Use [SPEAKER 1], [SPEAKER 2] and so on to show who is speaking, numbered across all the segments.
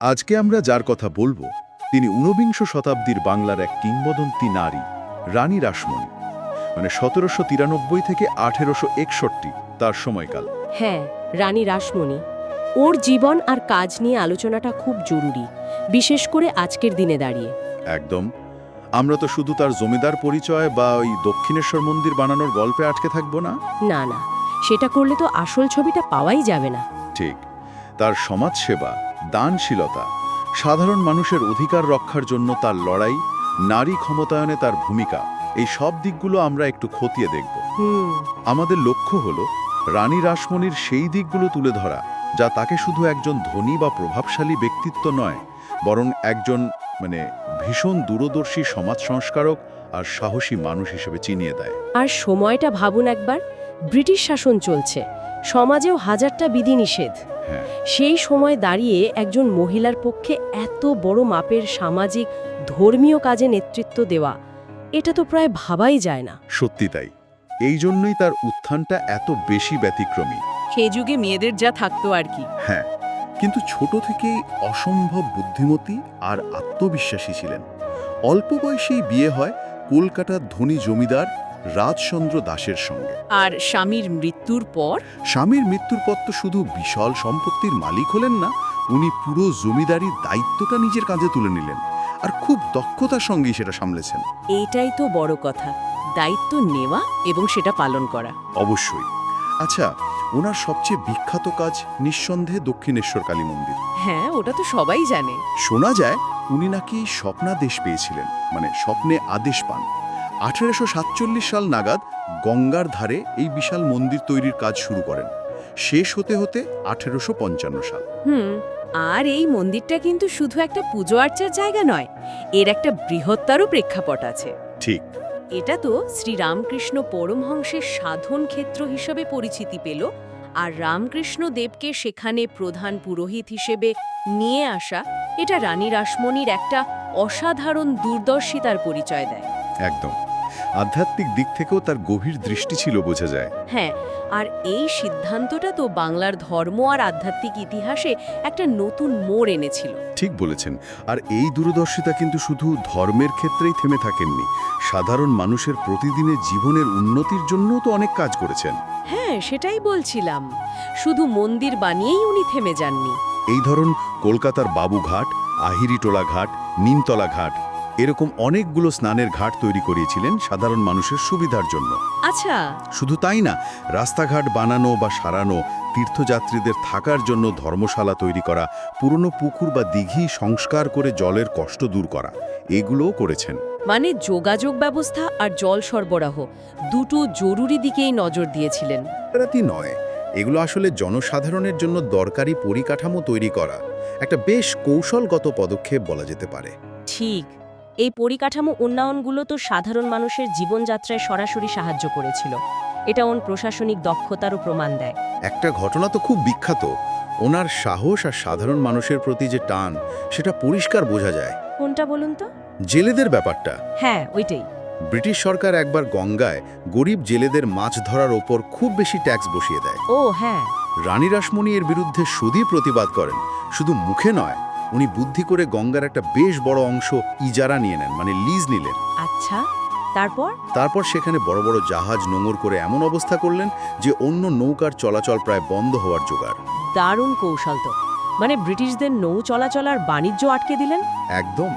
[SPEAKER 1] আজকে আমরা যার কথা বলব তিনি ঊনবিংশ শতাব্দীর বাংলার এক কিংবদন্তি নারী রানী রাসমণি। মানে সতেরোশো তিরানব্বই থেকে আঠেরোশো একষট্টি তার সময়কাল।
[SPEAKER 2] হ্যাঁ রানী রাসমণি। ওর জীবন আর কাজ নিয়ে আলোচনাটা খুব জরুরি বিশেষ করে আজকের দিনে দাঁড়িয়ে।
[SPEAKER 1] একদম। আমরা তো শুধু তার জমিদার পরিচয় বা ওই দক্ষিণেশ্বর মন্দির বানানোর গল্পে আটকে থাকব না?
[SPEAKER 2] না না সেটা করলে তো আসল ছবিটা পাওয়াই যাবে না।
[SPEAKER 1] ঠিক। তার সমাজসেবা দানশীলতা সাধারণ মানুষের অধিকার রক্ষার জন্য তার লড়াই নারী ক্ষমতায়নে তার ভূমিকা এই সব দিকগুলো আমরা একটু খতিয়ে দেখব। আমাদের লক্ষ্য হল রানী রাসমণির সেই দিকগুলো তুলে ধরা যা তাকে শুধু একজন ধনী বা প্রভাবশালী ব্যক্তিত্ব নয় বরং একজন মানে ভীষণ দূরদর্শী সমাজ সংস্কারক আর সাহসী মানুষ হিসেবে চিনিয়ে দেয়।
[SPEAKER 2] আর সময়টা ভাবুন একবার ব্রিটিশ শাসন চলছে। সমাজেও হাজারটা বিধিনিষেধ।
[SPEAKER 1] হ্যাঁ।
[SPEAKER 2] সেই সময় দাঁড়িয়ে একজন মহিলার পক্ষে এত বড় মাপের সামাজিক ধর্মীয় কাজে নেতৃত্ব দেওয়া এটা তো প্রায় ভাবাই যায় না।
[SPEAKER 1] সত্যি তাই। এই জন্যই তার উত্থানটা এত বেশি ব্যতিক্রমী।
[SPEAKER 2] সে যুগে মেয়েদের যা থাকতো আর কি।
[SPEAKER 3] হ্যাঁ কিন্তু ছোট থেকেই অসম্ভব বুদ্ধিমতী আর আত্মবিশ্বাসী ছিলেন। অল্প বয়সেই বিয়ে হয় কলকাতার ধনী জমিদার রাজচন্দ্র দাসের সঙ্গে।
[SPEAKER 2] আর স্বামীর মৃত্যুর পর?
[SPEAKER 3] স্বামীর মৃত্যুর পর তো শুধু বিশাল সম্পত্তির মালিক হলেন না উনি পুরো জমিদারির দায়িত্বটা নিজের কাঁধে তুলে নিলেন আর খুব দক্ষতার সঙ্গেই সেটা সামলেছেন।
[SPEAKER 2] এইটাই তো বড় কথা দায়িত্ব নেওয়া এবং সেটা পালন করা।
[SPEAKER 3] অবশ্যই। আচ্ছা ওনার সবচেয়ে বিখ্যাত কাজ নিঃসন্দেহে দক্ষিণেশ্বর কালী মন্দির।
[SPEAKER 2] হ্যাঁ ওটা তো সবাই জানে।
[SPEAKER 3] শোনা যায় উনি নাকি স্বপ্নাদেশ পেয়েছিলেন মানে স্বপ্নে আদেশ পান। আঠেরোশো সাতচল্লিশ সাল নাগাদ গঙ্গার ধারে এই বিশাল মন্দির তৈরির কাজ শুরু করেন। শেষ হতে হতে আঠেরোশো পঞ্চান্ন সাল।
[SPEAKER 2] হুম আর এই মন্দিরটা কিন্তু শুধু একটা পুজো আর্চার জায়গা নয় এর একটা বৃহত্তর প্রেক্ষাপট আছে।
[SPEAKER 1] ঠিক।
[SPEAKER 2] এটা তো শ্রীরামকৃষ্ণ পরমহংসের সাধন ক্ষেত্র হিসেবে পরিচিতি পেল আর রামকৃষ্ণ দেবকে সেখানে প্রধান পুরোহিত হিসেবে নিয়ে আসা এটা রানী রাসমণির একটা অসাধারণ দূরদর্শিতার পরিচয় দেয়।
[SPEAKER 1] একদম। আধ্যাত্মিক দিক থেকেও তার গভীর দৃষ্টি ছিল বোঝা যায়।
[SPEAKER 2] হ্যাঁ আর এই সিদ্ধান্তটা তো বাংলার ধর্ম আর আধ্যাত্মিক ইতিহাসে একটা নতুন মোড় এনেছিল।
[SPEAKER 1] ঠিক বলেছেন। আর এই দূরদর্শিতা কিন্তু শুধু ধর্মের ক্ষেত্রেই থেমে থাকেননি। সাধারণ মানুষের প্রতিদিনের জীবনের উন্নতির জন্যও তো অনেক কাজ করেছেন।
[SPEAKER 2] হ্যাঁ সেটাই বলছিলাম। শুধু মন্দির বানিয়েই উনি থেমে যাননি।
[SPEAKER 1] এই ধরন কলকাতার বাবুঘাট আহিরিটোলা ঘাট নিমতলা ঘাট এরকম অনেকগুলো স্নানের ঘাট তৈরি করিয়েছিলেন সাধারণ মানুষের সুবিধার জন্য।
[SPEAKER 2] আচ্ছা।
[SPEAKER 1] শুধু তাই না রাস্তাঘাট বানানো বা সারানো তীর্থযাত্রীদের থাকার জন্য ধর্মশালা তৈরি করা পুরনো পুকুর বা দিঘি সংস্কার করে জলের কষ্ট দূর করা এগুলোও করেছেন।
[SPEAKER 2] মানে যোগাযোগ ব্যবস্থা আর জল সরবরাহ দুটো জরুরি দিকেই নজর দিয়েছিলেন।
[SPEAKER 1] রাতি নয় এগুলো আসলে জনসাধারণের জন্য দরকারি পরিকাঠামো তৈরি করা একটা বেশ কৌশলগত পদক্ষেপ বলা যেতে পারে।
[SPEAKER 2] ঠিক। এই পরিকাঠামো উন্নয়নগুলো তো সাধারণ মানুষের জীবনযাত্রায় সরাসরি সাহায্য করেছিল। এটা ওন প্রশাসনিক দক্ষতারও প্রমাণ দেয়।
[SPEAKER 1] একটা ঘটনা তো খুব বিখ্যাত। ওনার সাহস আর সাধারণ মানুষের প্রতি যে টান সেটা পরিষ্কার বোঝা যায়।
[SPEAKER 2] কোনটা বলুন তো?
[SPEAKER 1] জেলেদের ব্যাপারটা।
[SPEAKER 2] হ্যাঁ ওইটাই।
[SPEAKER 1] ব্রিটিশ সরকার একবার গঙ্গায় গরিব জেলেদের মাছ ধরার ওপর খুব বেশি ট্যাক্স বসিয়ে দেয়।
[SPEAKER 2] ও হ্যাঁ।
[SPEAKER 1] রানী রাসমণি এর বিরুদ্ধে সুদী প্রতিবাদ করেন। শুধু মুখে নয় উনি বুদ্ধি করে গঙ্গার একটা বেশ বড় অংশ ইজারা নিয়ে নেন মানে লিজ নিলেন।
[SPEAKER 2] আচ্ছা তারপর?
[SPEAKER 1] তারপর সেখানে বড় বড় জাহাজ নোঙর করে এমন অবস্থা করলেন যে অন্য নৌকার চলাচল প্রায় বন্ধ হওয়ার জোগাড়।
[SPEAKER 2] দারুণ কৌশল তো। মানে ব্রিটিশদের নৌ চলাচল আর বাণিজ্য আটকে দিলেন?
[SPEAKER 1] একদম।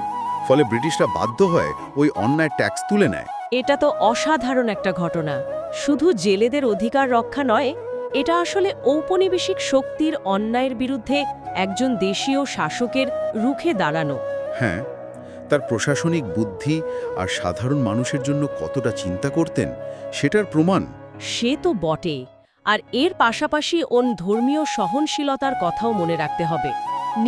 [SPEAKER 1] ফলে ব্রিটিশরা বাধ্য হয় ওই অন্যায় ট্যাক্স তুলে নেয়।
[SPEAKER 2] এটা তো অসাধারণ একটা ঘটনা। শুধু জেলেদের অধিকার রক্ষা নয় এটা আসলে ঔপনিবেশিক শক্তির অন্যায়ের বিরুদ্ধে একজন দেশীয় শাসকের রুখে দাঁড়ানো।
[SPEAKER 1] হ্যাঁ তার প্রশাসনিক বুদ্ধি আর সাধারণ মানুষের জন্য কতটা চিন্তা করতেন সেটার প্রমাণ।
[SPEAKER 2] সে তো বটে আর এর পাশাপাশি ওন ধর্মীয় সহনশীলতার কথাও মনে রাখতে হবে।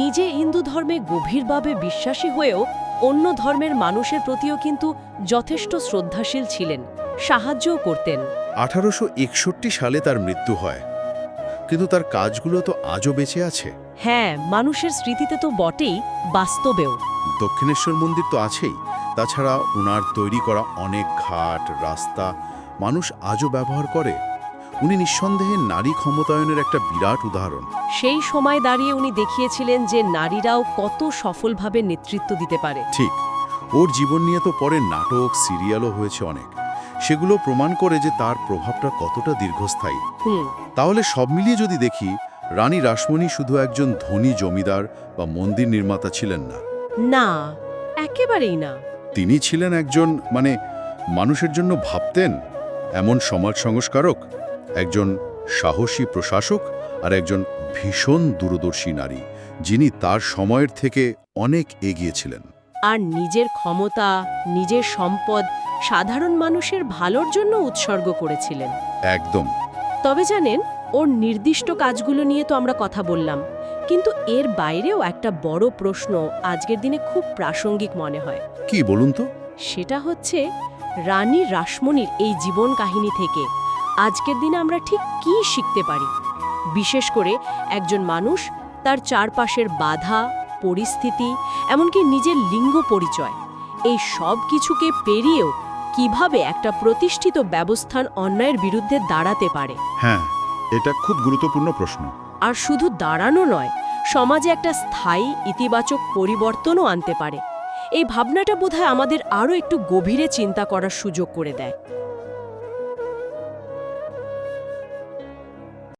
[SPEAKER 2] নিজে হিন্দু ধর্মে গভীরভাবে বিশ্বাসী হয়েও অন্য ধর্মের মানুষের প্রতিও কিন্তু যথেষ্ট শ্রদ্ধাশীল ছিলেন সাহায্যও করতেন।
[SPEAKER 1] আঠারোশো একষট্টি সালে তার মৃত্যু হয় কিন্তু তার কাজগুলো তো আজও বেঁচে আছে।
[SPEAKER 2] হ্যাঁ মানুষের স্মৃতিতে তো বটেই বাস্তবেও।
[SPEAKER 1] দক্ষিণেশ্বর মন্দির তো আছেই। তাছাড়া ওনার তৈরি করা অনেক ঘাট রাস্তা মানুষ আজও ব্যবহার করে। উনি নিঃসন্দেহে নারী ক্ষমতায়নের একটা বিরাট উদাহরণ।
[SPEAKER 2] সেই সময় দাঁড়িয়ে উনি দেখিয়েছিলেন যে নারীরাও কত সফলভাবে নেতৃত্ব দিতে পারে।
[SPEAKER 1] ঠিক ওর জীবন নিয়ে তো পরে নাটক সিরিয়ালও হয়েছে অনেক। সেগুলো প্রমাণ করে যে তার প্রভাবটা কতটা দীর্ঘস্থায়ী। তাহলে সব মিলিয়ে যদি দেখি রানী রাসমণি শুধু একজন ধনী জমিদার বা মন্দির নির্মাতা ছিলেন না।
[SPEAKER 2] না একেবারেই না।
[SPEAKER 1] তিনি ছিলেন একজন মানে মানুষের জন্য ভাবতেন এমন সমাজ সংস্কারক একজন সাহসী প্রশাসক আর একজন ভীষণ দূরদর্শী নারী যিনি তার সময়ের থেকে অনেক এগিয়েছিলেন
[SPEAKER 2] আর নিজের ক্ষমতা নিজের সম্পদ সাধারণ মানুষের ভালোর জন্য উৎসর্গ করেছিলেন।
[SPEAKER 1] একদম।
[SPEAKER 2] তবে জানেন ওর নির্দিষ্ট কাজগুলো নিয়ে তো আমরা কথা বললাম। কিন্তু এর বাইরেও একটা বড় প্রশ্ন আজকের দিনে খুব প্রাসঙ্গিক মনে হয়।
[SPEAKER 1] কি বলুন তো?
[SPEAKER 2] সেটা হচ্ছে রানী রাসমণির এই জীবন কাহিনী থেকে আজকের দিনে আমরা ঠিক কী শিখতে পারি? বিশেষ করে একজন মানুষ তার চারপাশের বাধা পরিস্থিতি এমনকি নিজের লিঙ্গ পরিচয় এই সব কিছুকে পেরিয়েও কীভাবে একটা প্রতিষ্ঠিত ব্যবস্থান অন্যায়ের বিরুদ্ধে দাঁড়াতে পারে?
[SPEAKER 1] হ্যাঁ এটা খুব গুরুত্বপূর্ণ প্রশ্ন।
[SPEAKER 2] আর শুধু দাঁড়ানো নয়, সমাজে একটা স্থায়ী, ইতিবাচক পরিবর্তনও আনতে পারে। এই ভাবনাটা বোধহয় আমাদের আরও একটু গভীরে চিন্তা করার সুযোগ করে দেয়।